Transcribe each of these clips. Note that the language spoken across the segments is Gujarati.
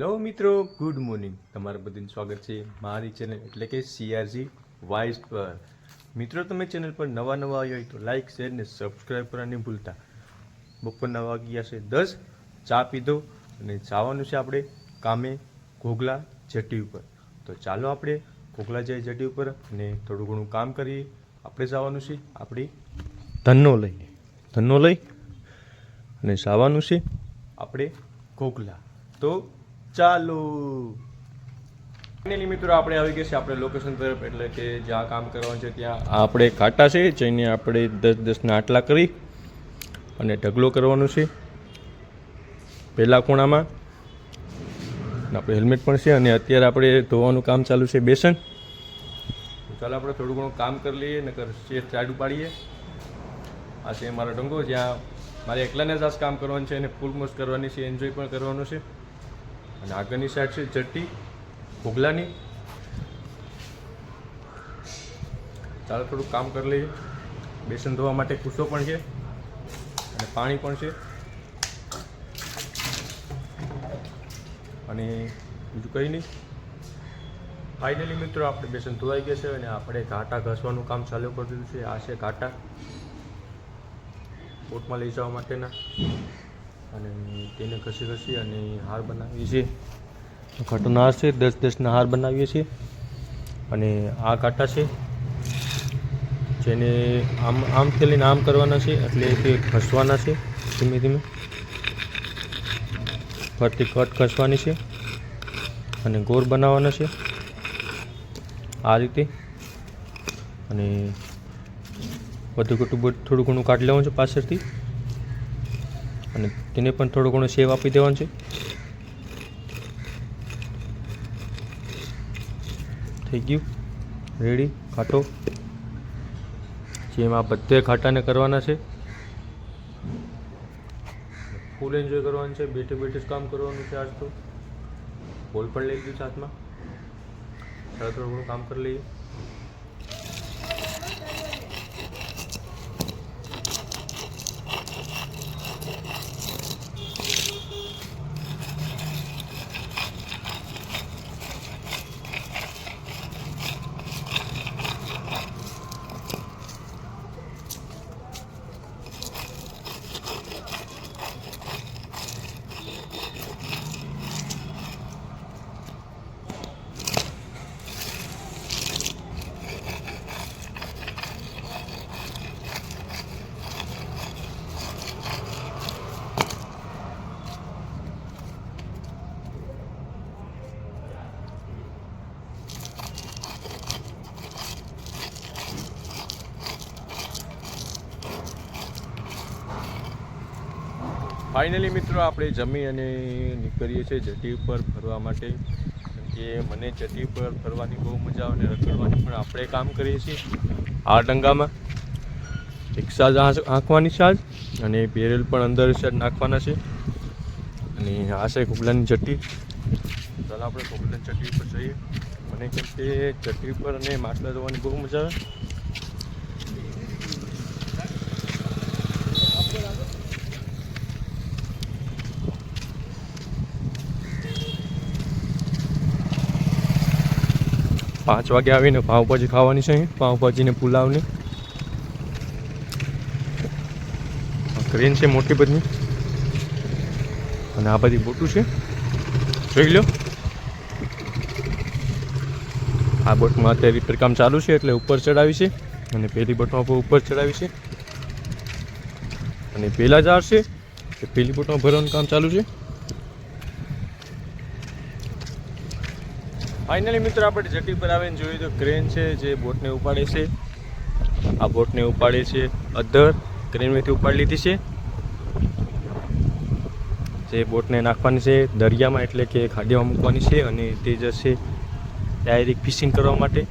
હેલો મિત્રો ગુડ મોર્નિંગ તમારા બધાનું સ્વાગત છે મારી ચેનલ એટલે કે સીઆરજી વાઇસ પર. મિત્રો, તમે ચેનલ પર નવા નવા આવ્યા હોય તો લાઇક શેર ને સબસ્ક્રાઈબ કરવાની ભૂલતા. બપોરના વાગ્યા છે દસ. ચા પીધો અને જવાનું છે આપણે કામે ઘોઘલા જટી ઉપર. તો ચાલો આપણે ઘોઘલા જાય જટી ઉપર અને થોડું ઘણું કામ કરીએ. આપણે જવાનું છે આપણી ધનનો લઈને ધનનો લઈ અને જવાનું છે આપણે ઘોઘલા. તો ચાલો. ફાઇનલી મિત્રો આપણે આવી ગયા છે આપણે લોકેશન તરફ એટલે કે જ્યાં કામ કરવાનું છે ત્યાં. આપણે કાંટા છે જઈને આપણે દસ દસના આટલા કરી અને ઢગલો કરવાનું છે. પહેલા ખૂણામાં. આપણે હેલ્મેટ પણ છે અને અત્યારે આપણે ધોવાનું કામ ચાલુ છે બેસન. ચાલો આપણે થોડું ઘણું કામ કરી લઈએ નકર શેર ચાડું પાડીએ. આ છે મારો ડંગો જ્યાં મારે એકલાને જ આ કામ કરવાનું છે અને ફૂલ મોજ કરવાની છે એન્જોય પણ કરવાનું છે. અને આગળની સાઈડ છે ચટ્ટી, ભોગલાની. ચાલો થોડું કામ કરી લઈએ. બેસન ધોવા માટે કૂસો પણ છે અને પાણી પણ છે. અને બીજું કંઈ નહીં. ફાઇનલી મિત્રો, આપણે બેસન ધોવાઈ ગયા છે અને આપણે ઘાટા ઘસવાનું કામ ચાલુ કરી દીધું છે. આ છે ઘાટા. બોટમાં લઈ જવા માટેના. અને તેને ઘસી ઘસી અને હાર બનાવીએ છીએ. ઘટોના હાર છે દસ દસના હાર બનાવીએ છીએ. અને આ કાંટા છે, જેને આમ આમથી લઈને આમ કરવાના છે, એટલે તે ઘસવાના છે, ધીમે ધીમે. ફરતી કટ ઘસવાની છે અને ગોળ બનાવવાના છે, આ રીતે. અને વધુ ઘટું થોડું ઘણું કાઢી લેવાનું છે પાછળથી. અને તેને પણ થોડો ઘણો સેવ આપી દેવાનો છે. થઈ ગયું. રેડી ખાટો. જેમ આ બધે ખાટાને કરવાના છે. ફૂલ એન્જોય કરવાનું છે. બેઠે બેઠે જ કામ કરવાનું છે આજ તો. બોલ પણ લઈ લીધું છે હાથમાં. થોડું ઘણું કામ કરી લઈએ. ફાઇનલી મિત્રો આપણે જમી અને નીકળીએ છીએ જટી ઉપર ફરવા માટે. કે મને જટી ઉપર ફરવાની બહુ મજા આવે અને રખડવાની પણ આપણે કામ કરીએ છીએ. આ ડંગામાં એક સાજ આંકવાની સાજ અને બેરેલ પણ અંદર સાજ નાખવાના છે. અને આ છે કુબલાની ચટ્ટી ચાલો આપણે કુબલાની ચટ્ટી ઉપર જઈએ. મને કેમ કે ચટ્ટી ઉપર અને માટલા જોવાની બહુ મજા આવે. પાંચ વાગે આવીને પાઉંભાજી ખાવાની છે પાવભાજી પુલાવની. ક્રેન છે મોટી બધી. અને આ બધી બોટું છે. જોઈ લો. આ બોટમાં અત્યારે રિપેર કામ ચાલુ છે એટલે ઉપર ચડાવી છે. અને પહેલી બોટમાં પણ ઉપર ચડાવી છે. અને પહેલાં જાર છે. પેલી બોટમાં ભરવાનું કામ ચાલુ છે. ફાઇનલી મિત્રો, આપણે જટી પર આવીને જોઈએ તો ક્રેન છે જે બોટને ઉપાડે છે. આ બોટને ઉપાડે છે અધર ક્રેનમાંથી ઉપાડી લીધી છે. જે બોટને નાખવાની છે દરિયામાં, એટલે કે ખાડીમાં મૂકવાની છે અને તે જશે ડાયરેક્ટ ફિશિંગ કરવા માટે.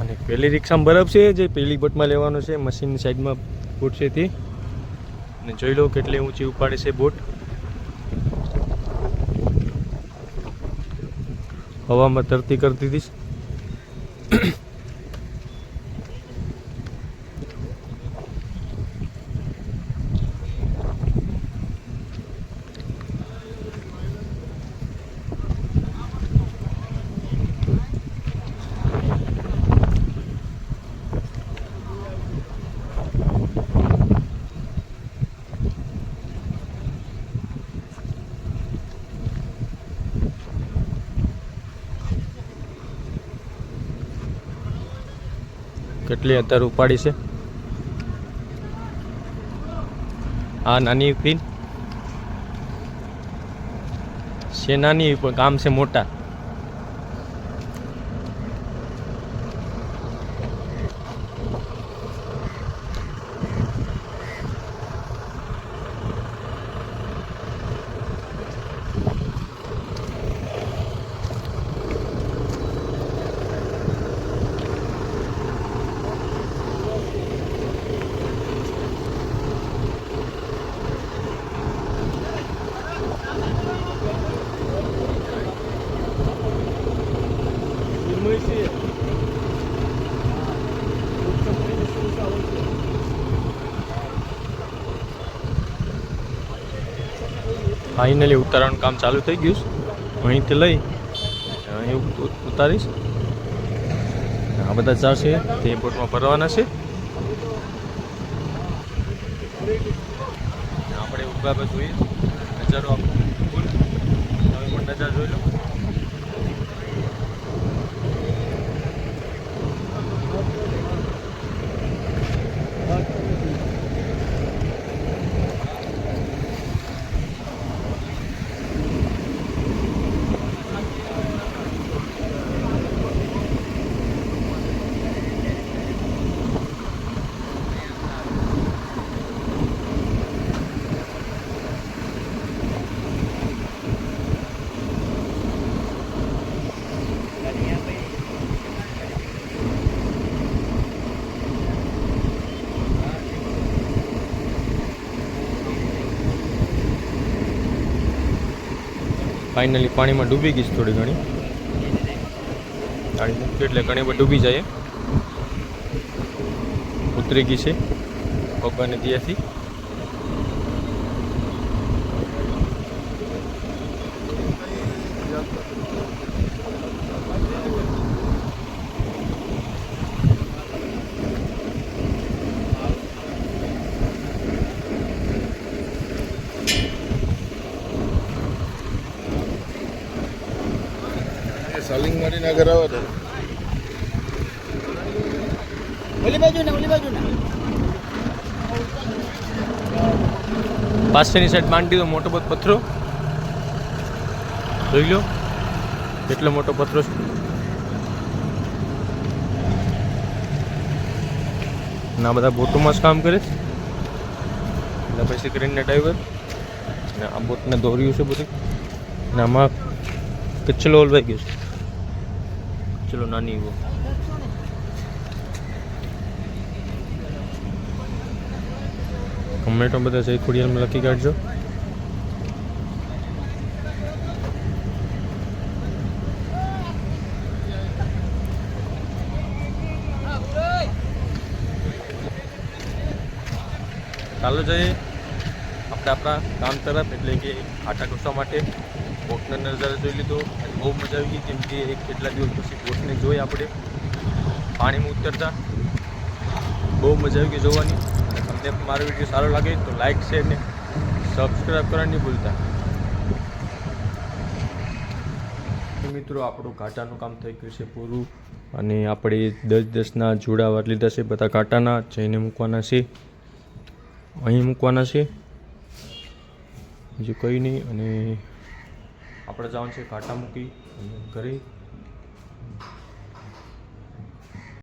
અને પહેલી રિક્ષામાં બરફ છે જે પેલી બોટમાં લેવાનો છે. મશીનની સાઈડમાં બોટ છે તે અને જોઈ લો કેટલી ઊંચી ઉપાડે છે બોટ. હવામાં તરતી કરતી હતી કેટલી અત્યારે ઉપાડી છે? આ નાની ક્રીન છે નાની પણ કામ છે મોટા. ફાઇનલી ઉતારવાનું કામ ચાલુ થઈ ગયું છે. અહીંથી લઈ, અહીં ઉતારીશ. આ બધા ચાર છે, તે એરપોર્ટમાં ભરવાના છે. આપણે ઊભા જોઈએ. નજારો આપણે ફૂલ તમે પણ નજારો જોઈ લો. ફાઇનલી પાણીમાં ડૂબી ગઈ થોડી ઘણી. મૂકી એટલે ઘણી બધી ડૂબી જાય. ઉતરી ગઈ છે. ભગવાનને દિયાથી. સલિંગ મારીને આગળ આવે તો. ઓલી બાજુ ને ઓલી બાજુ ને પાછળની સાઈડ માંડી દો મોટો બધો પથરો જોઈ લો કેટલો મોટો પથરો છે. ના બધા બોટોમાં જ કામ કરે છે. એટલે પછી કરીને ડ્રાઈવર ને આ બોટને દોર્યું છે બધું. ને આમાં કચલો ઓલવાઈ ગયો છે. ચલો નાની એવો કમેન્ટો બધા જય ખોડિયારમાં લખી કાઢજો ચાલો જઈએ. આપણે આપણા કામ તરફ એટલે કે આટા ટૂંસવા માટે. બોટનો નજારો જોઈ લીધો અને બહુ મજા આવી ગઈ, કેમ કે એક કેટલા દિવસ પછી બોટને જોઈ આપણે. પાણીમાં ઉતરતા. બહુ મજા આવી ગઈ જોવાની. અને તમને મારો વીડિયો સારો લાગે તો લાઈક શેર ને સબસ્ક્રાઈબ કરવાનું નહીં ભૂલતા. મિત્રો, આપણું કાંટાનું કામ થઈ ગયું છે પૂરું અને આપણે દસ દસના જોડા વાર લીધા છે બધા કાંટાના. જઈને મૂકવાના છે. અહીં મૂકવાના છે. બીજું કંઈ નહીં અને આપણે જવાનું છે કાંટા મૂકી ઘરે.